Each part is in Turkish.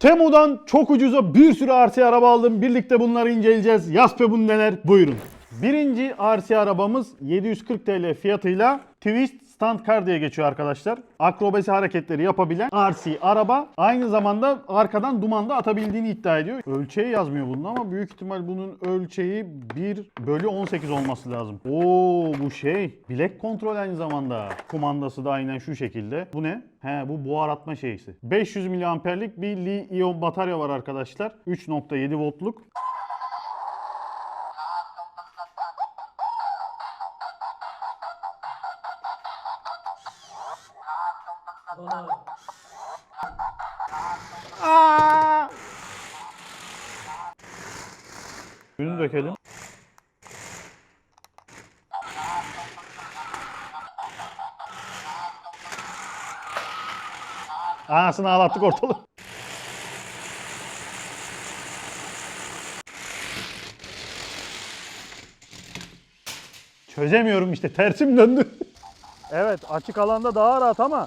Temu'dan çok ucuza bir sürü RC araba aldım. Birlikte bunları inceleyeceğiz. Yaspe bu neler? Buyurun. Birinci RC arabamız 740 TL fiyatıyla Twist Stand Car diye geçiyor arkadaşlar. Akrobasi hareketleri yapabilen RC araba. Aynı zamanda arkadan duman da atabildiğini iddia ediyor. Ölçeği yazmıyor bunun ama büyük ihtimal bunun ölçeği 1 bölü 18 olması lazım. Oo bu şey. Bilek kontrol aynı zamanda. Kumandası da aynen şu şekilde. Bu ne? He bu buhar atma şeysi. 500 miliamperlik bir Li-ion batarya var arkadaşlar. 3.7 voltluk. Aa! Suyunu dökelim. Anasını ağlattık ortalığı. Çözemiyorum işte tersim döndü. evet açık alanda daha rahat ama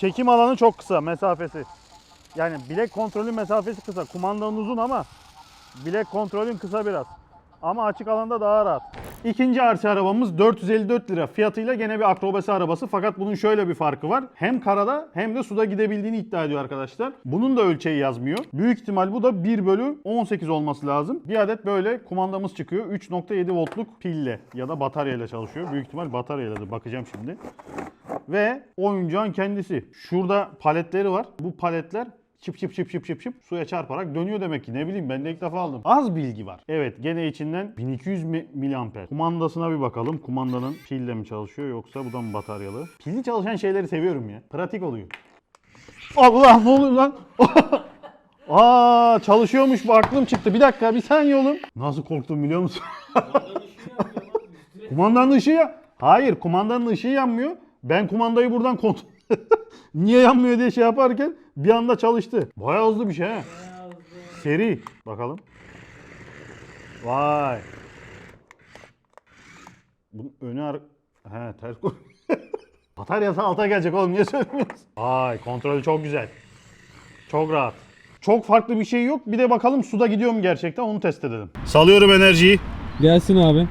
çekim alanı çok kısa mesafesi. Yani bilek kontrolün mesafesi kısa. Kumandanın uzun ama bilek kontrolün kısa biraz. Ama açık alanda daha rahat. İkinci RC arabamız 454 lira fiyatıyla gene bir akrobasi arabası fakat bunun şöyle bir farkı var. Hem karada hem de suda gidebildiğini iddia ediyor arkadaşlar. Bunun da ölçeği yazmıyor. Büyük ihtimal bu da 1 bölü 18 olması lazım. Bir adet böyle kumandamız çıkıyor. 3.7 voltluk pille ya da bataryayla çalışıyor. Büyük ihtimal bataryayla da bakacağım şimdi. Ve oyuncağın kendisi. Şurada paletleri var. Bu paletler çıp çıp çıp çıp çıp çıp suya çarparak dönüyor demek ki. Ne bileyim ben de ilk defa aldım. Az bilgi var. Evet gene içinden 1200 mi- miliamper. Kumandasına bir bakalım. Kumandanın pille mi çalışıyor yoksa bu da mı bataryalı? Pilli çalışan şeyleri seviyorum ya. Pratik oluyor. Allah ne oluyor lan? Aa çalışıyormuş bu aklım çıktı. Bir dakika bir saniye oğlum. Nasıl korktum biliyor musun? Kumandanın ışığı ya. Hayır kumandanın ışığı yanmıyor. Ben kumandayı buradan kontrol... Niye yanmıyor diye şey yaparken bir anda çalıştı. Bayağı hızlı bir şey ha. Seri. Bakalım. Vay. Bunun önü ar... He ters koy. Bataryası alta gelecek oğlum niye söylemiyorsun? Vay kontrolü çok güzel. Çok rahat. Çok farklı bir şey yok. Bir de bakalım suda gidiyor mu gerçekten onu test edelim. Salıyorum enerjiyi. Gelsin abi.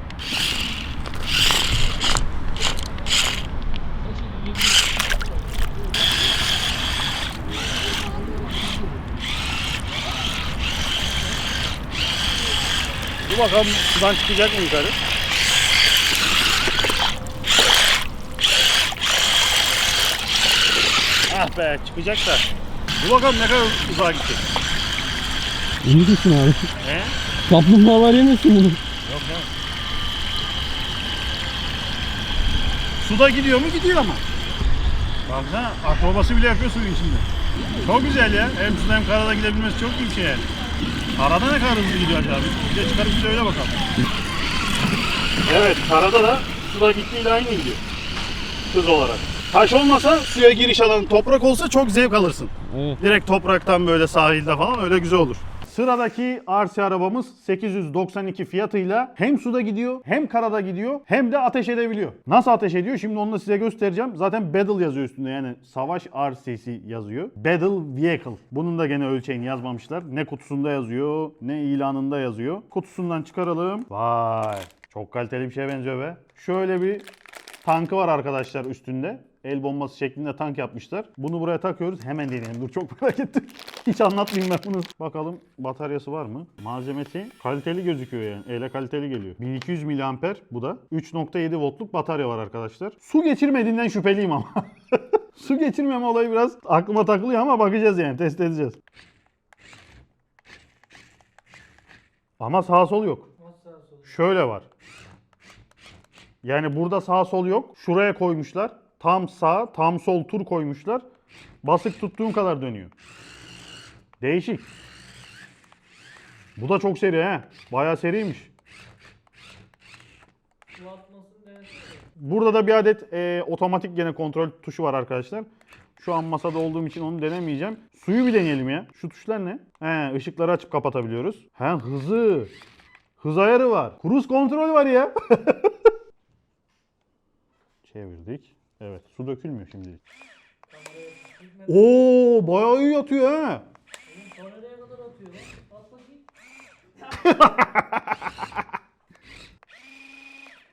Dur bakalım sudan çıkacak mı yukarı? Ah be çıkacak da. Dur bakalım ne kadar uzağa gidecek. İyi düşün abi. He? Kaplumbağalar yemesin bunu. Yok ya. Suda gidiyor mu? Gidiyor ama. Baksana akrobası bile yapıyor suyun içinde. Çok güzel ya. Hem suda hem karada gidebilmesi çok iyi bir şey yani. Karada ne kadar hızlı gidiyor acaba? Bir de çıkarıp bir de öyle bakalım. Evet karada da suda gittiğiyle aynı gidiyor. Hız olarak. Taş olmasa suya giriş alanı toprak olsa çok zevk alırsın. Evet. Direkt topraktan böyle sahilde falan öyle güzel olur. Sıradaki RC arabamız 892 fiyatıyla hem suda gidiyor hem karada gidiyor hem de ateş edebiliyor. Nasıl ateş ediyor? Şimdi onu da size göstereceğim. Zaten Battle yazıyor üstünde yani savaş RC'si yazıyor. Battle Vehicle. Bunun da gene ölçeğini yazmamışlar. Ne kutusunda yazıyor ne ilanında yazıyor. Kutusundan çıkaralım. Vay çok kaliteli bir şeye benziyor be. Şöyle bir tankı var arkadaşlar üstünde. El bombası şeklinde tank yapmışlar. Bunu buraya takıyoruz. Hemen deneyelim. Dur çok merak ettim. Hiç anlatmayayım ben bunu. Bakalım bataryası var mı? Malzemesi kaliteli gözüküyor yani. Ele kaliteli geliyor. 1200 miliamper bu da. 3.7 voltluk batarya var arkadaşlar. Su geçirmediğinden şüpheliyim ama. Su geçirmeme olayı biraz aklıma takılıyor ama bakacağız yani. Test edeceğiz. Ama sağ sol yok. Şöyle var. Yani burada sağ sol yok. Şuraya koymuşlar. Tam sağ, tam sol tur koymuşlar. Basık tuttuğun kadar dönüyor. Değişik. Bu da çok seri he. Bayağı seriymiş. Burada da bir adet e, otomatik gene kontrol tuşu var arkadaşlar. Şu an masada olduğum için onu denemeyeceğim. Suyu bir deneyelim ya. Şu tuşlar ne? He, ışıkları açıp kapatabiliyoruz. He, hızı. Hız ayarı var. Cruise kontrol var ya. Çevirdik. Evet, su dökülmüyor şimdilik. Kameraya gitme. Oo, bayağı iyi yatıyor he. Oğlum sonra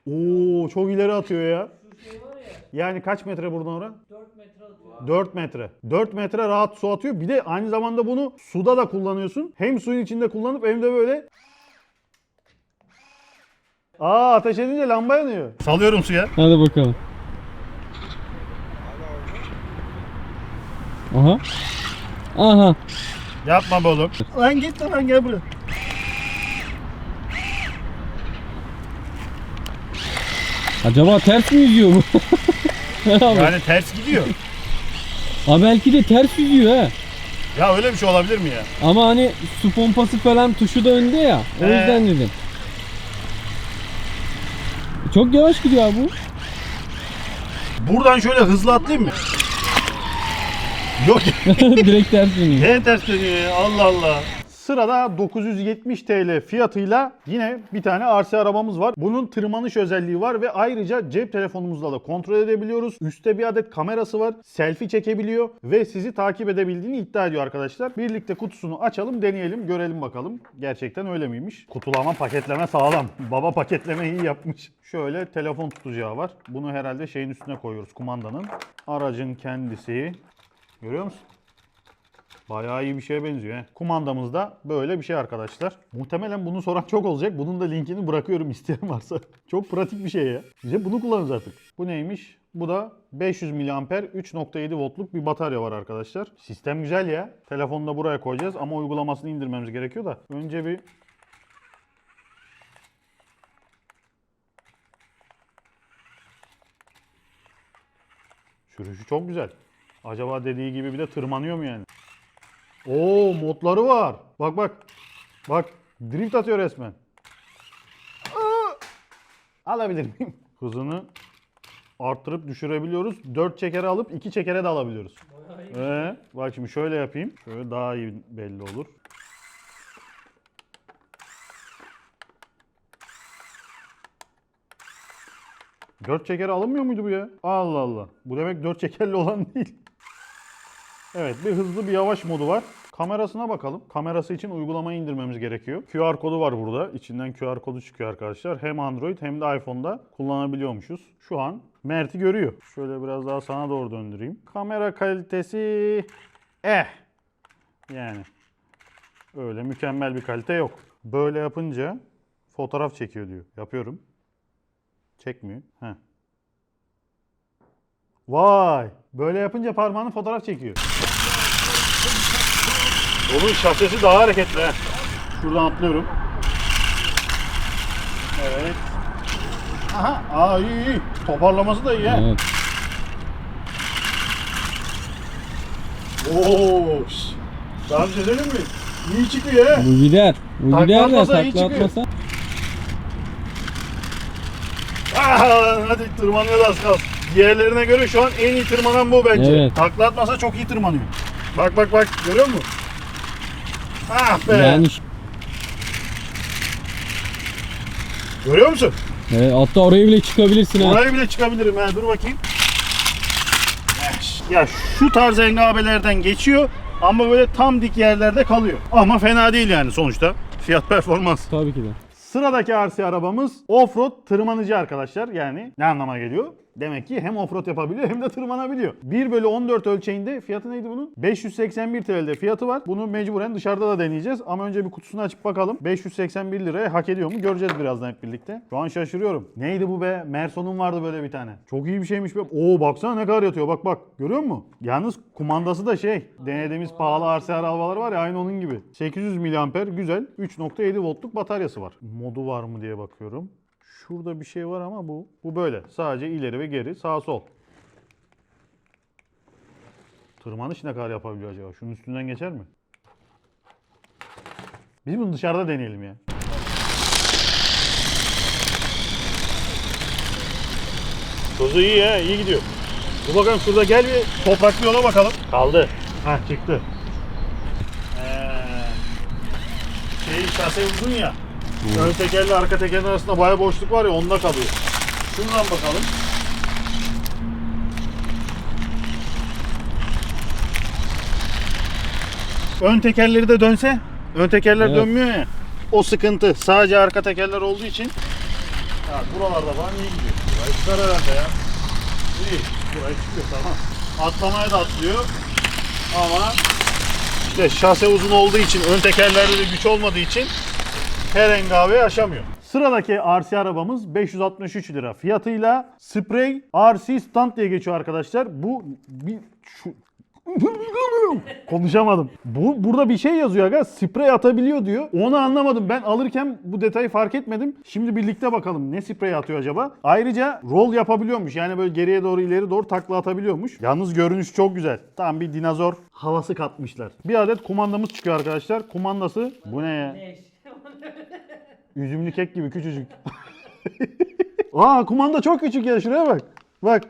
Oo çok ileri atıyor ya. Şu şey var ya Yani kaç metre buradan oraya? 4 metre atıyor. 4 metre. 4 metre rahat su atıyor. Bir de aynı zamanda bunu suda da kullanıyorsun. Hem suyun içinde kullanıp hem de böyle Aa ateş edince lamba yanıyor. Salıyorum suya. Hadi bakalım. Aha. Aha. Yapma be oğlum. Lan git lan gel buraya. Acaba ters mi yüzüyor bu? Yani ters gidiyor. Ha belki de ters yüzüyor ha. Ya öyle bir şey olabilir mi ya? Ama hani su pompası falan tuşu da önde ya. O Ee? yüzden dedim. Çok yavaş gidiyor abi bu. Buradan şöyle hızlı atlayayım mı? Yok Direkt ters dönüyor. Ne ters dönüyor ya Allah Allah. Sırada 970 TL fiyatıyla yine bir tane RC arabamız var. Bunun tırmanış özelliği var ve ayrıca cep telefonumuzla da kontrol edebiliyoruz. Üstte bir adet kamerası var. Selfie çekebiliyor ve sizi takip edebildiğini iddia ediyor arkadaşlar. Birlikte kutusunu açalım, deneyelim, görelim bakalım. Gerçekten öyle miymiş? Kutulama, paketleme sağlam. Baba paketleme iyi yapmış. Şöyle telefon tutacağı var. Bunu herhalde şeyin üstüne koyuyoruz kumandanın. Aracın kendisi. Görüyor musun? Bayağı iyi bir şeye benziyor. He. Kumandamız da böyle bir şey arkadaşlar. Muhtemelen bunu soran çok olacak. Bunun da linkini bırakıyorum isteyen varsa. çok pratik bir şey ya. Bize bunu kullanırız artık. Bu neymiş? Bu da 500 mAh 3.7 voltluk bir batarya var arkadaşlar. Sistem güzel ya. Telefonu da buraya koyacağız ama uygulamasını indirmemiz gerekiyor da. Önce bir Sürüşü çok güzel. Acaba dediği gibi bir de tırmanıyor mu yani? Oo modları var. Bak bak. Bak drift atıyor resmen. Aa! Alabilir miyim? Hızını arttırıp düşürebiliyoruz. 4 çekere alıp 2 çekere de alabiliyoruz. Ee, bak şimdi şöyle yapayım. Şöyle daha iyi belli olur. Dört çeker alınmıyor muydu bu ya? Allah Allah. Bu demek dört çekerli olan değil. Evet bir hızlı bir yavaş modu var. Kamerasına bakalım. Kamerası için uygulamayı indirmemiz gerekiyor. QR kodu var burada. İçinden QR kodu çıkıyor arkadaşlar. Hem Android hem de iPhone'da kullanabiliyormuşuz. Şu an Mert'i görüyor. Şöyle biraz daha sana doğru döndüreyim. Kamera kalitesi eh. Yani öyle mükemmel bir kalite yok. Böyle yapınca fotoğraf çekiyor diyor. Yapıyorum. Çekmiyor. Heh. Vay! Böyle yapınca parmağını fotoğraf çekiyor. Onun şasisi daha hareketli. ha. Şuradan atlıyorum. Evet. Aha, aa iyi iyi. Toparlaması da iyi ha. Evet. Oo. şş. Daha bir şey söyleyeyim mi? İyi çıkıyor ha. Bu gider. Bu Takla gider de atmasa iyi takla çıkıyor. atmasa. Hadi tırmanıyor da az kalsın. Diğerlerine göre şu an en iyi tırmanan bu bence. Evet. Takla atmasa çok iyi tırmanıyor. Bak bak bak görüyor musun? Ah be. Yani Görüyor musun? evet, hatta oraya bile çıkabilirsin ha. Oraya bile çıkabilirim ha. Dur bakayım. Ya şu tarz engabelerden geçiyor ama böyle tam dik yerlerde kalıyor. Ama fena değil yani sonuçta. Fiyat performans. Tabii ki de. Sıradaki RC arabamız offroad tırmanıcı arkadaşlar. Yani ne anlama geliyor? Demek ki hem offroad yapabiliyor hem de tırmanabiliyor. 1 bölü 14 ölçeğinde fiyatı neydi bunun? 581 TL'de fiyatı var. Bunu mecburen dışarıda da deneyeceğiz. Ama önce bir kutusunu açıp bakalım. 581 liraya hak ediyor mu? Göreceğiz birazdan hep birlikte. Şu an şaşırıyorum. Neydi bu be? Merson'un vardı böyle bir tane. Çok iyi bir şeymiş be. Oo baksana ne kadar yatıyor. Bak bak. Görüyor musun? Yalnız kumandası da şey. Denediğimiz pahalı RC arabalar var ya aynı onun gibi. 800 mAh güzel. 3.7 voltluk bataryası var. Modu var mı diye bakıyorum. Şurada bir şey var ama bu bu böyle. Sadece ileri ve geri, sağ sol. Tırmanış ne kadar yapabiliyor acaba? Şunun üstünden geçer mi? Biz bunu dışarıda deneyelim ya. Tuzu iyi ya, iyi gidiyor. Dur bakalım şurada gel bir topraklı yola bakalım. Kaldı. Hah çıktı. Ee, şey şase uzun ya. Ön tekerle arka tekerin arasında bayağı boşluk var ya onda kalıyor. Şuradan bakalım. Ön tekerleri de dönse. Ön tekerler Evet. dönmüyor ya. o sıkıntı. Sadece arka tekerler olduğu için ya buralarda falan iyi gidiyor. Burayı çıkar herhalde ya. İyi. Burayı çıkıyor tamam. Atlamaya da atlıyor. Ama işte şase uzun olduğu için ön tekerlerde de güç olmadığı için her engaveyi aşamıyor. Sıradaki RC arabamız 563 lira fiyatıyla Spray RC Stand diye geçiyor arkadaşlar. Bu bir şu Konuşamadım. Bu burada bir şey yazıyor aga. Sprey atabiliyor diyor. Onu anlamadım. Ben alırken bu detayı fark etmedim. Şimdi birlikte bakalım ne sprey atıyor acaba. Ayrıca roll yapabiliyormuş. Yani böyle geriye doğru ileri doğru takla atabiliyormuş. Yalnız görünüş çok güzel. Tam bir dinozor havası katmışlar. Bir adet kumandamız çıkıyor arkadaşlar. Kumandası bu ne ya? Leş. Üzümlü kek gibi küçücük. Aa kumanda çok küçük ya şuraya bak. Bak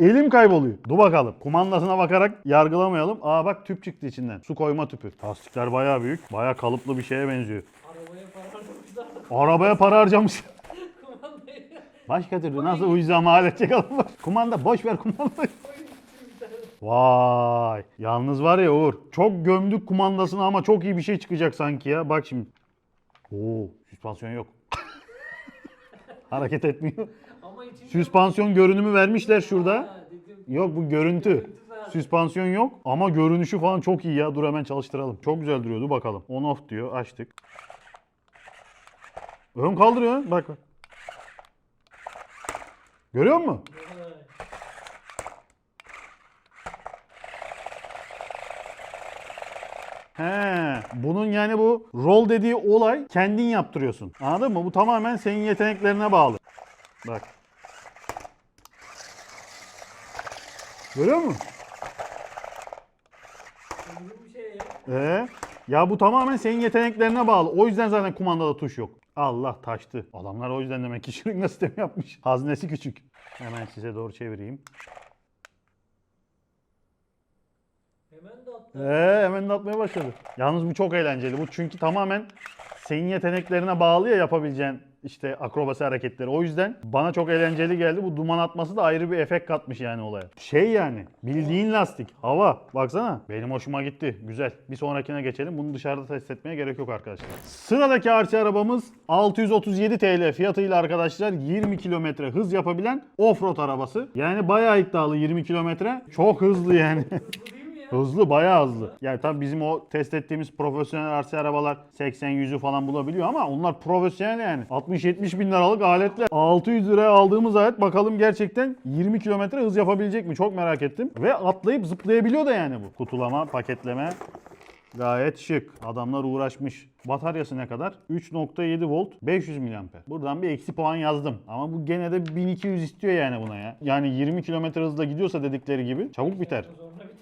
elim kayboluyor. Dur bakalım. Kumandasına bakarak yargılamayalım. Aa bak tüp çıktı içinden. Su koyma tüpü. Lastikler bayağı büyük. Bayağı kalıplı bir şeye benziyor. Arabaya para harcamışlar. Arabaya para harcamış. Başka türlü nasıl edecek adam var. Kumanda boş ver kumandayı. Vay. Yalnız var ya Uğur. Çok gömdük kumandasını ama çok iyi bir şey çıkacak sanki ya. Bak şimdi. Oo, süspansiyon yok. Hareket etmiyor. Ama içinde... Süspansiyon görünümü vermişler şurada. Ha, dedim. Yok bu görüntü. Süspansiyon yok ama görünüşü falan çok iyi ya. Dur hemen çalıştıralım. Çok güzel duruyordu bakalım. On off diyor. Açtık. Ön kaldırıyor. Bak bak. Görüyor musun? Vay. He, bunun yani bu roll dediği olay kendin yaptırıyorsun. Anladın mı? Bu tamamen senin yeteneklerine bağlı. Bak. Görüyor musun? Ee, ya bu tamamen senin yeteneklerine bağlı. O yüzden zaten kumandada tuş yok. Allah taştı. Adamlar o yüzden demek ki şırınga sistemi yapmış. Haznesi küçük. Hemen size doğru çevireyim. Hemen de. Ee, hemen de atmaya başladı. Yalnız bu çok eğlenceli. Bu çünkü tamamen senin yeteneklerine bağlı ya yapabileceğin işte akrobasi hareketleri. O yüzden bana çok eğlenceli geldi. Bu duman atması da ayrı bir efekt katmış yani olaya. Şey yani bildiğin lastik. Hava. Baksana. Benim hoşuma gitti. Güzel. Bir sonrakine geçelim. Bunu dışarıda test etmeye gerek yok arkadaşlar. Sıradaki RC arabamız 637 TL fiyatıyla arkadaşlar 20 kilometre hız yapabilen offroad arabası. Yani bayağı iddialı 20 kilometre. Çok hızlı yani. Hızlı bayağı hızlı. Yani tabii bizim o test ettiğimiz profesyonel RC arabalar 80-100'ü falan bulabiliyor ama onlar profesyonel yani. 60-70 bin liralık aletler. 600 liraya aldığımız alet bakalım gerçekten 20 kilometre hız yapabilecek mi? Çok merak ettim. Ve atlayıp zıplayabiliyor da yani bu. Kutulama, paketleme gayet şık. Adamlar uğraşmış. Bataryası ne kadar? 3.7 volt 500 mAh. Buradan bir eksi puan yazdım. Ama bu gene de 1200 istiyor yani buna ya. Yani 20 km hızla gidiyorsa dedikleri gibi çabuk biter.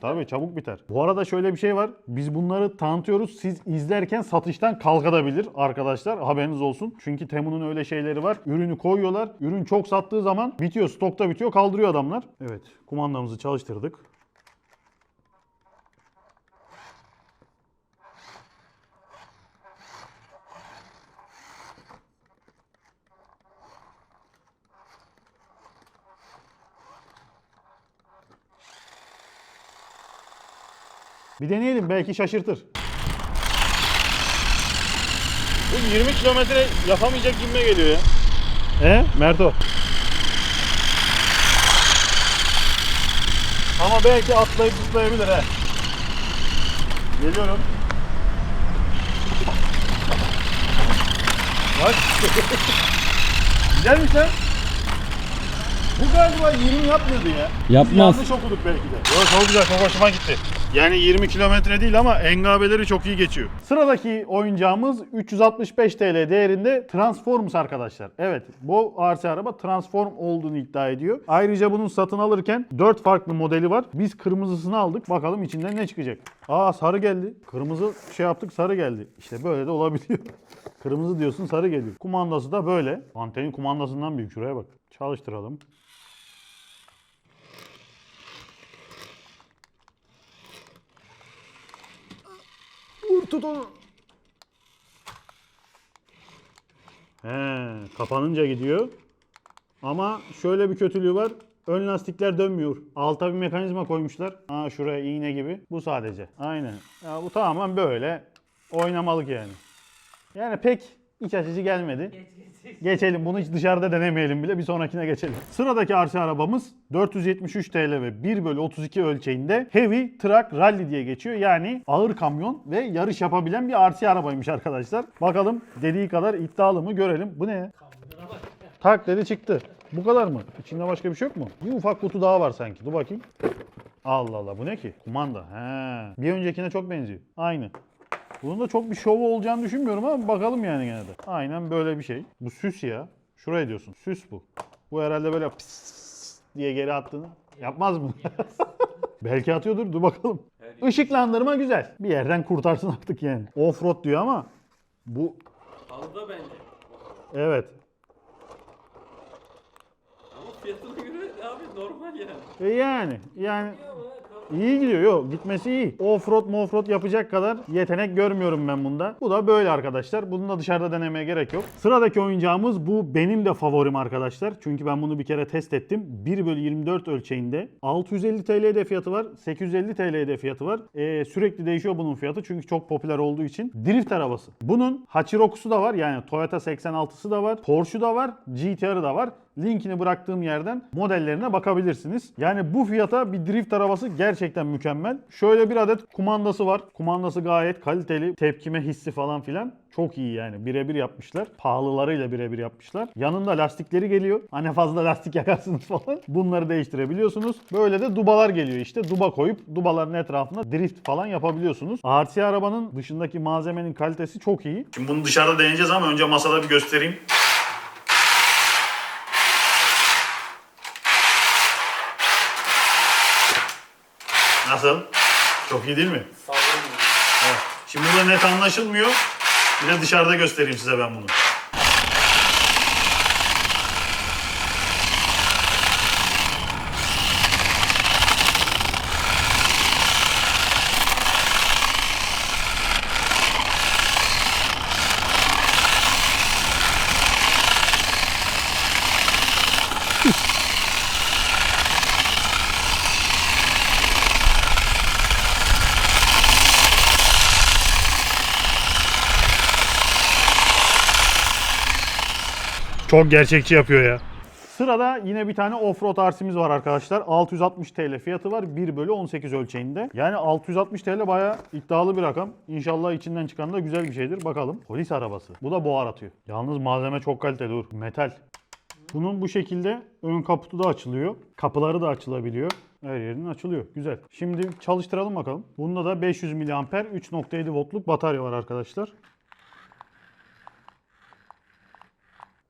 Tabii çabuk biter. Bu arada şöyle bir şey var. Biz bunları tanıtıyoruz. Siz izlerken satıştan kalkabilir arkadaşlar. Haberiniz olsun. Çünkü Temu'nun öyle şeyleri var. Ürünü koyuyorlar. Ürün çok sattığı zaman bitiyor. Stokta bitiyor. Kaldırıyor adamlar. Evet. Kumandamızı çalıştırdık. Bir deneyelim belki şaşırtır. Bu 20 kilometre yapamayacak gibime geliyor ya. E Merto? Ama belki atlayıp zıplayabilir he. Geliyorum. Bak. Güzelmiş lan. Bu galiba 20 yapmıyordu ya. Yapmaz. Yanlış okuduk belki de. Yok çok güzel çok hoşuma gitti. Yani 20 kilometre değil ama engabeleri çok iyi geçiyor. Sıradaki oyuncağımız 365 TL değerinde Transformers arkadaşlar. Evet bu RC araba Transform olduğunu iddia ediyor. Ayrıca bunun satın alırken 4 farklı modeli var. Biz kırmızısını aldık. Bakalım içinden ne çıkacak. Aa sarı geldi. Kırmızı şey yaptık sarı geldi. İşte böyle de olabiliyor. Kırmızı diyorsun sarı geliyor. Kumandası da böyle. Antenin kumandasından büyük. Şuraya bak. Çalıştıralım. Vur tut onu. He, kapanınca gidiyor. Ama şöyle bir kötülüğü var. Ön lastikler dönmüyor. Alta bir mekanizma koymuşlar. Ha şuraya iğne gibi. Bu sadece. Aynen. Ya bu tamamen böyle oynamalık yani. Yani pek İç açıcı gelmedi. Geç geç geç. Geçelim bunu hiç dışarıda denemeyelim bile bir sonrakine geçelim. Sıradaki RC arabamız 473 TL ve 1 bölü 32 ölçeğinde Heavy Truck Rally diye geçiyor. Yani ağır kamyon ve yarış yapabilen bir RC arabaymış arkadaşlar. Bakalım dediği kadar iddialı mı görelim. Bu ne. Tak dedi çıktı. Bu kadar mı? İçinde başka bir şey yok mu? Bir ufak kutu daha var sanki. Dur bakayım. Allah Allah bu ne ki? Kumanda. He. Bir öncekine çok benziyor. Aynı. Bunun da çok bir şovu olacağını düşünmüyorum ama bakalım yani gene de. Aynen böyle bir şey. Bu süs ya. Şuraya diyorsun. Süs bu. Bu herhalde böyle pıs diye geri attığını yapmaz mı? Belki atıyordur. Dur bakalım. Işıklandırma güzel. Bir yerden kurtarsın artık yani. Offroad diyor ama bu Halıda bence. evet. Ama fiyatına göre abi normal yani. E yani yani Ama iyi gidiyor. Yok gitmesi iyi. Offroad mofroad yapacak kadar yetenek görmüyorum ben bunda. Bu da böyle arkadaşlar. Bunu da dışarıda denemeye gerek yok. Sıradaki oyuncağımız bu benim de favorim arkadaşlar. Çünkü ben bunu bir kere test ettim. 1 bölü 24 ölçeğinde. 650 TL'de fiyatı var. 850 TL'de fiyatı var. E, sürekli değişiyor bunun fiyatı. Çünkü çok popüler olduğu için. Drift arabası. Bunun Hachiroku'su da var. Yani Toyota 86'sı da var. Porsche'u da var. GTR'ı da var. Linkini bıraktığım yerden modellerine bakabilirsiniz. Yani bu fiyata bir drift arabası gerçekten mükemmel. Şöyle bir adet kumandası var. Kumandası gayet kaliteli. Tepkime hissi falan filan. Çok iyi yani. Birebir yapmışlar. Pahalılarıyla birebir yapmışlar. Yanında lastikleri geliyor. Hani fazla lastik yakarsınız falan. Bunları değiştirebiliyorsunuz. Böyle de dubalar geliyor işte. Duba koyup dubaların etrafında drift falan yapabiliyorsunuz. RC arabanın dışındaki malzemenin kalitesi çok iyi. Şimdi bunu dışarıda deneyeceğiz ama önce masada bir göstereyim. Nasıl? Çok iyi değil mi? Evet. Şimdi burada net anlaşılmıyor. Bir de dışarıda göstereyim size ben bunu. Çok gerçekçi yapıyor ya. Sırada yine bir tane offroad RC'miz var arkadaşlar. 660 TL fiyatı var. 1 bölü 18 ölçeğinde. Yani 660 TL bayağı iddialı bir rakam. İnşallah içinden çıkan da güzel bir şeydir. Bakalım. Polis arabası. Bu da buhar atıyor. Yalnız malzeme çok kaliteli. Dur. Metal. Bunun bu şekilde ön kaputu da açılıyor. Kapıları da açılabiliyor. Her yerinin açılıyor. Güzel. Şimdi çalıştıralım bakalım. Bunda da 500 mAh 3.7 voltluk batarya var arkadaşlar.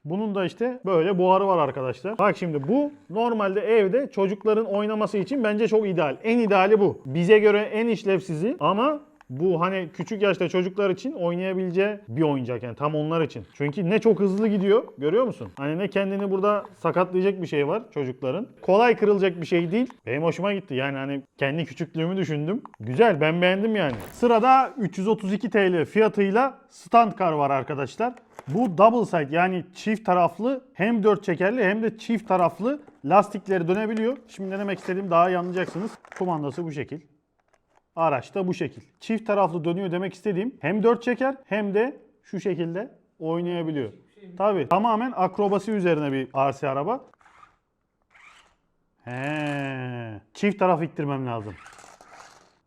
Bunun da işte böyle buharı var arkadaşlar. Bak şimdi bu normalde evde çocukların oynaması için bence çok ideal. En ideali bu. Bize göre en işlevsizi ama bu hani küçük yaşta çocuklar için oynayabileceği bir oyuncak yani tam onlar için. Çünkü ne çok hızlı gidiyor görüyor musun? Hani ne kendini burada sakatlayacak bir şey var çocukların. Kolay kırılacak bir şey değil. Benim hoşuma gitti yani hani kendi küçüklüğümü düşündüm. Güzel ben beğendim yani. Sırada 332 TL fiyatıyla stand car var arkadaşlar. Bu double side yani çift taraflı hem dört çekerli hem de çift taraflı lastikleri dönebiliyor. Şimdi denemek istediğim daha iyi anlayacaksınız. Kumandası bu şekil. Araç da bu şekil. Çift taraflı dönüyor demek istediğim hem dört çeker hem de şu şekilde oynayabiliyor. Tabii tamamen akrobasi üzerine bir RC araba. He, çift taraf ittirmem lazım.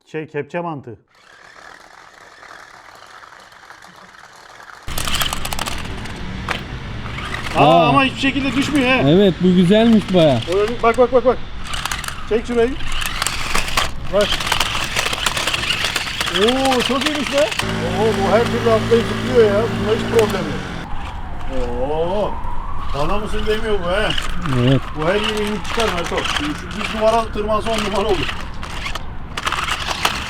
Şey kepçe mantığı. Aa, Aa. ama hiçbir şekilde düşmüyor he. Evet bu güzelmiş baya. Bak bak bak bak. Çek şurayı. Bak. Oo çok iyiymiş be. Oo bu her türlü atlayıp zıplıyor ya. Bunda hiç problem yok. Oo. Bana mısın demiyor bu he. Evet. Bu her yeri inip çıkar Merto. Şu düz numara tırmansa on numara olur.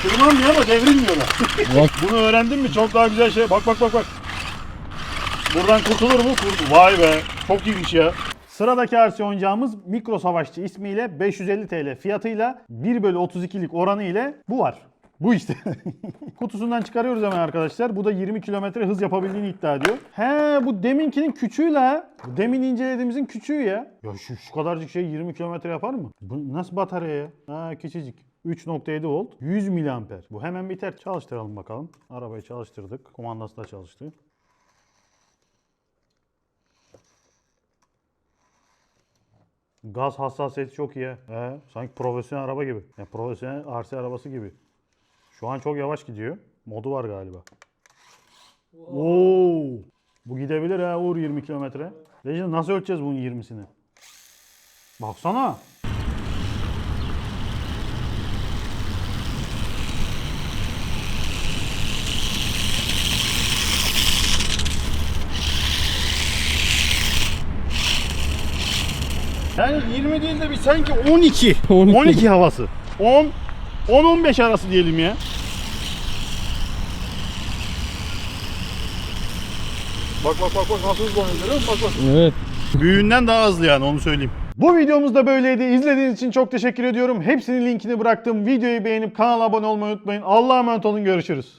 Tırmanmıyor ama devrilmiyorlar. Bak Bunu öğrendin mi? Çok daha güzel şey. Bak bak bak bak. Buradan kurtulur mu? Kurtul. Vay be. Çok iyiymiş ya. Sıradaki RC oyuncağımız Mikro Savaşçı ismiyle 550 TL fiyatıyla 1 bölü 32'lik oranı ile bu var. Bu işte. Kutusundan çıkarıyoruz hemen arkadaşlar. Bu da 20 kilometre hız yapabildiğini iddia ediyor. He bu deminkinin küçüğü la. Demin incelediğimizin küçüğü ya. Ya şu, şu kadarcık şey 20 kilometre yapar mı? Bu nasıl batarya ya? Ha küçücük. 3.7 volt, 100 miliamper. Bu hemen biter. Çalıştıralım bakalım. Arabayı çalıştırdık. Kumandası da çalıştı. Gaz hassasiyeti çok iyi. He, sanki profesyonel araba gibi. Yani profesyonel RC arabası gibi. Şu an çok yavaş gidiyor. Modu var galiba. Oo. Bu gidebilir ha Uğur 20 kilometre. Legend nasıl ölçeceğiz bunun 20'sini? Baksana. Yani 20 değil de bir sanki 12. 12. 12 havası. 10 10-15 arası diyelim ya. Bak bak bak bak nasıl görüyor musun? Bak bak. Evet. Büyüğünden daha hızlı yani onu söyleyeyim. Bu videomuz da böyleydi. İzlediğiniz için çok teşekkür ediyorum. Hepsinin linkini bıraktım. Videoyu beğenip kanala abone olmayı unutmayın. Allah'a emanet olun. Görüşürüz.